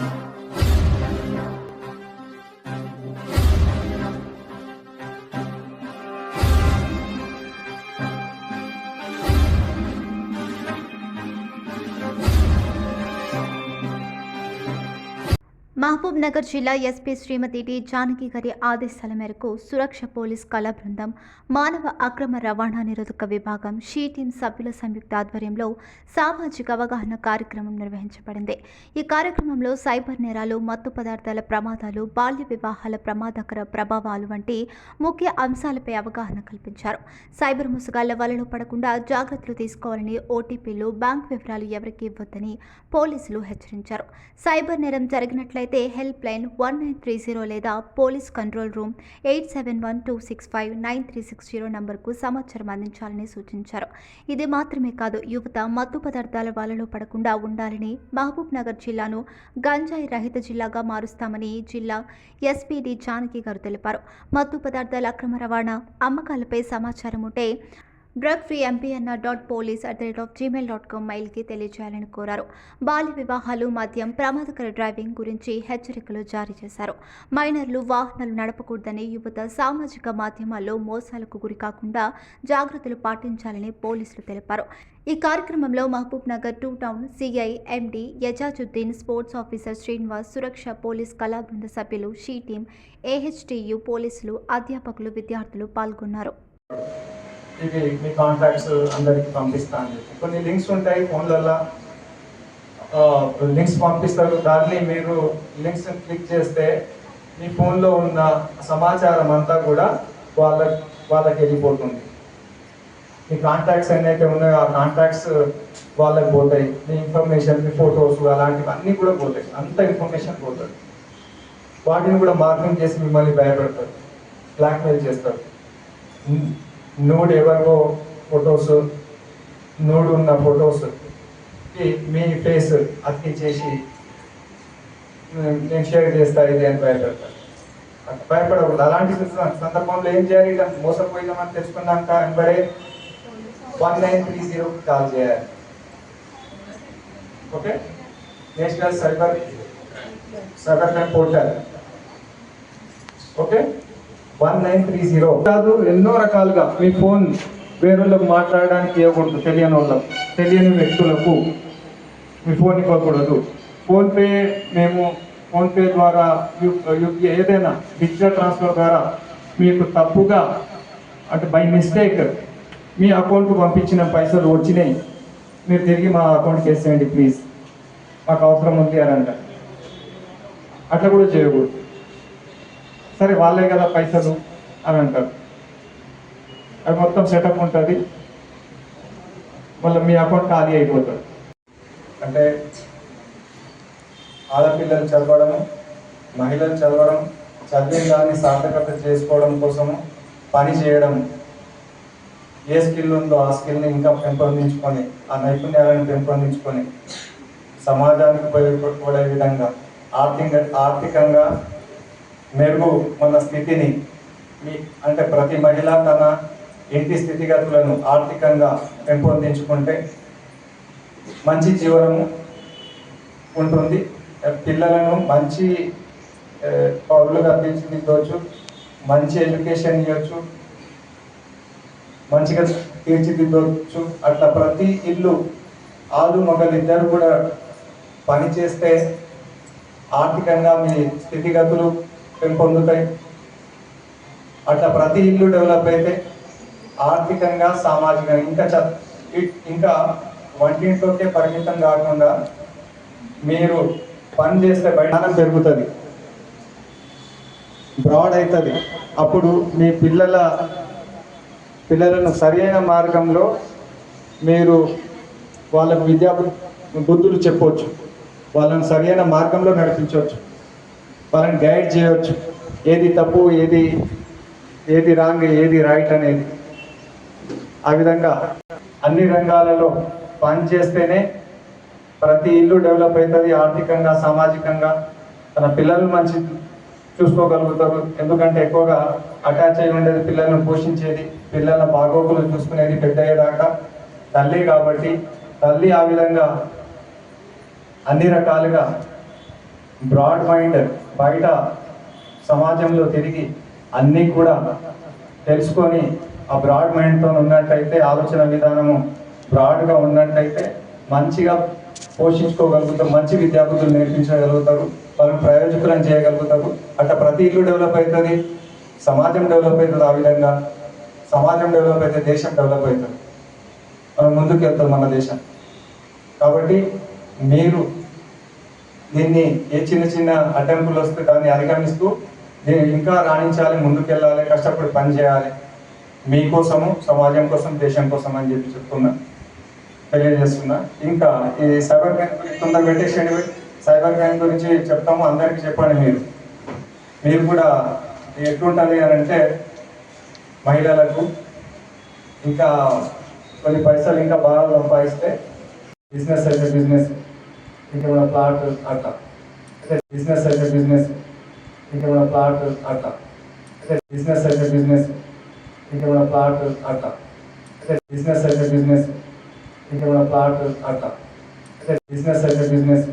thank you. Mahabub Nagar జిల్లా SP శ్రీమతి T Janaki గారి ఆదేశాల మేరకు సురక్ష పోలీస్ కళా బృందం మానవ అక్రమ రవాణా నిరోధక విభాగం షీ టీం సభ్యుల సంయుక్త ఆధ్వర్యంలో సామాజిక అవగాహన కార్యక్రమం నిర్వహించబడింది. ఈ కార్యక్రమంలో సైబర్ నేరాలు మత్తు పదార్థాల ప్రమాదాలు బాల్య వివాహాల ప్రమాదకర ప్రభావాలు వంటి ముఖ్య అంశాలపై అవగాహన కల్పించారు. సైబర్ ముసుగాళ్ళ వలలో పడకుండా జాగ్రత్తలు తీసుకోవాలని ఓటీపీలు బ్యాంక్ వివరాలు ఎవరికి ఇవ్వొద్దని పోలీసులు హెచ్చరించారు. సైబర్ నేరం జరిగినట్లయితే help line one nine three zero లేదా police control room eight seven one two six five nine three six zero నంబర్కు సమాచారం అందించాలని సూచించారు. ఇది మాత్రమే కాదు యువత మత్తు పదార్థాల వలలో పడకుండా ఉండాలని మహబూబ్ నగర్ జిల్లాను గంజాయి రహిత జిల్లాగా మారుస్తామని జిల్లా ఎస్పీడి జానకి గారు తెలిపారు. మత్తు పదార్థాల అక్రమ రవాణా అమ్మకాలపై సమాచారం ఉంటే drug free MPNR dot police at the rate of Gmail dot com మెయిల్కి తెలియజేయాలని కోరారు. బాల్య వివాహాలు మద్యం ప్రమాదకర డ్రైవింగ్ గురించి హెచ్చరికలు జారీ చేశారు. మైనర్లు వాహనాలు నడపకూడదని యువత సామాజిక మాధ్యమాల్లో మోసాలకు గురి కాకుండా జాగ్రత్తలు పాటించాలని పోలీసులు తెలిపారు. ఈ కార్యక్రమంలో Mahbubnagar two town CI MD Ejazuddin sports officer Srinivas Suraksha police కళా బృంద సభ్యులు షీ టీం ఏహెచ్టియు పోలీసులు అధ్యాపకులు విద్యార్థులు పాల్గొన్నారు. ఇవి మీ కాంటాక్ట్స్ అందరికి పంపిస్తాను చెప్పి. కొన్ని లింక్స్ ఉంటాయి ఫోన్లలో లింక్స్ పంపిస్తారు. దాన్ని మీరు లింక్స్ క్లిక్ చేస్తే మీ ఫోన్లో ఉన్న సమాచారం అంతా కూడా వాళ్ళ వాళ్ళకి వెళ్ళిపోతుంది. మీ కాంటాక్ట్స్ ఎన్నైతే ఉన్నాయో ఆ కాంటాక్ట్స్ వాళ్ళకి పోతాయి. మీ ఇన్ఫర్మేషన్ మీ ఫొటోస్ అలాంటివి అన్నీ కూడా పోతాయి. అంత ఇన్ఫర్మేషన్ పోతుంది. వాటిని కూడా మార్కింగ్ చేసి మిమ్మల్ని భయపెడతారు. బ్లాక్మెయిల్ చేస్తారు. నూడ్ ఎవరివో ఫొటోస్ నూడ్ ఉన్న ఫొటోస్ మీ ఫేస్ అతికించేసి నేను షేర్ చేస్తా ఇది అని భయపెడతారు అట్లా భయపడకూడదు. అలాంటి సంద- సందర్భంలో ఏం చేయాలి? ఇలా మోసపోయినామని తెలుసుకున్నాక వెంబడే వన్ నైన్ త్రీ జీరోకి కాల్ చేయాలి. Okay? National cyber cyber crime portal. Okay? One nine three zero కాదు ఎన్నో రకాలుగా మీ ఫోన్ వేరొళ్ళకు మాట్లాడడానికి ఇవ్వకూడదు తెలియని వాళ్ళకు తెలియని వ్యక్తులకు మీ ఫోన్ ఇవ్వకూడదు. ఫోన్పే మేము ఫోన్పే ద్వారా యూపీఐ ఏదైనా డిజిటల్ ట్రాన్స్ఫర్ ద్వారా మీకు తప్పుగా అంటే బై మిస్టేక్ మీ అకౌంట్కు పంపించిన పైసలు వచ్చినాయి. మీరు తిరిగి మా అకౌంట్కి వేసేయండి ప్లీజ్. మాకు అవసరం ఉంది అని అంట అట్లా కూడా చేయకూడదు. సరే వాళ్ళే కదా పైసలు అని అంటారు. అది మొత్తం సెటప్ ఉంటుంది. మళ్ళీ మీ అకౌంట్ ఖాళీ అయిపోతుంది. అంటే ఆడపిల్లలు చదవడం మహిళలు చదవడం చదివిన దాన్ని సార్థకత చేసుకోవడం కోసము పని చేయడం. ఏ స్కిల్ ఉందో ఆ స్కిల్ని ఇంకా పెంపొందించుకొని ఆ నైపుణ్యాలను పెంపొందించుకొని సమాజానికి ఉపయోగపడే విధంగా ఆర్థిక ఆర్థికంగా మెరుగు మన స్థితిని మీ అంటే ప్రతి మహిళ తన ఇంటి స్థితిగతులను ఆర్థికంగా పెంపొందించుకుంటే మంచి జీవనము ఉంటుంది. పిల్లలను మంచి పౌరులుగా తీర్చిదిద్దవచ్చు మంచి ఎడ్యుకేషన్ ఇవ్వచ్చు మంచిగా తీర్చిదిద్దవచ్చు అట్లా ప్రతి ఇల్లు ఆలు మగలు ఇద్దరు కూడా పని చేస్తే ఆర్థికంగా మీ స్థితిగతులు పెంపొందుతాయి. అట్లా ప్రతి ఇల్లు డెవలప్ అయితే ఆర్థికంగా సామాజికంగా ఇంకా చ- ఇంకా వంటింట్లోకే పరిమితం కాకుండా మీరు పని చేస్తే బయట పెరుగుతుంది. బ్రాడ్ అవుతుంది అప్పుడు మీ పిల్లల పిల్లలను సరైన మార్గంలో మీరు వాళ్ళకు విద్యా బుద్ధులు చెప్పవచ్చు వాళ్ళని సరైన మార్గంలో నడిపించవచ్చు వాళ్ళని గైడ్ చేయవచ్చు ఏది తప్పు ఏది ఏది రాంగ్ ఏది రైట్ అనేది. ఆ విధంగా అన్ని రంగాలలో పని చేస్తేనే ప్రతి ఇల్లు డెవలప్ అవుతుంది ఆర్థికంగా సామాజికంగా. తన పిల్లలు మంచి చూసుకోగలుగుతారు. ఎందుకంటే ఎక్కువగా అటాచ్ అయి ఉండేది పిల్లలను పోషించేది పిల్లల బాగోగులు చూసుకునేది పెద్ద అయ్యేదాకా తల్లి కాబట్టి తల్లి ఆ విధంగా అన్ని రకాలుగా బ్రాడ్ మైండ్ బయట సమాజంలో తిరిగి అన్నీ కూడా తెలుసుకొని ఆ బ్రాడ్ మైండ్తో ఉన్నట్టయితే ఆలోచన విధానము బ్రాడ్గా ఉన్నట్టయితే మంచిగా పోషించుకోగలుగుతారు మంచి విద్యాబుద్ధులు నేర్పించగలుగుతారు వాళ్ళని ప్రయోజకులను చేయగలుగుతారు. అట్లా ప్రతి ఇల్లు డెవలప్ అవుతుంది సమాజం డెవలప్ అవుతుంది ఆ విధంగా. సమాజం డెవలప్ అయితే దేశం డెవలప్ అవుతుంది. మనం ముందుకు వెళ్తాం మన దేశం కాబట్టి మీరు దీన్ని ఏ చిన్న చిన్న అడ్డంకులు వస్తే దాన్ని అధిగమిస్తూ దీన్ని ఇంకా రాణించాలి ముందుకెళ్ళాలి కష్టపడి పని చేయాలి. మీకోసము సమాజం కోసం దేశం కోసం అని చెప్పి చెప్తున్నా. తెలియజేస్తున్నా. ఇంకా ఈ సైబర్ క్రైమ్ గురించి తొందర పెట్టేసేయండి. సైబర్ క్రైమ్ గురించి చెప్తాము. అందరికీ చెప్పండి మీరు. మీరు కూడా ఎట్లుంటుంది అని అంటే మహిళలకు ఇంకా కొన్ని పైసలు ఇంకా బాగా సంపాదిస్తే బిజినెస్ అయితే బిజినెస్ ఇంకా మన ప్లాట్ అట్లా అంటే బిజినెస్ అయితే బిజినెస్ ఇంకా మన ప్లాట్ అట్లా అంటే బిజినెస్ అయితే బిజినెస్ ఇంకా మన ప్లాట్ అట్లా అంటే బిజినెస్ అయితే బిజినెస్ ఇంకా మన ప్లాట్ అట్లా అంటే బిజినెస్ అయితే బిజినెస్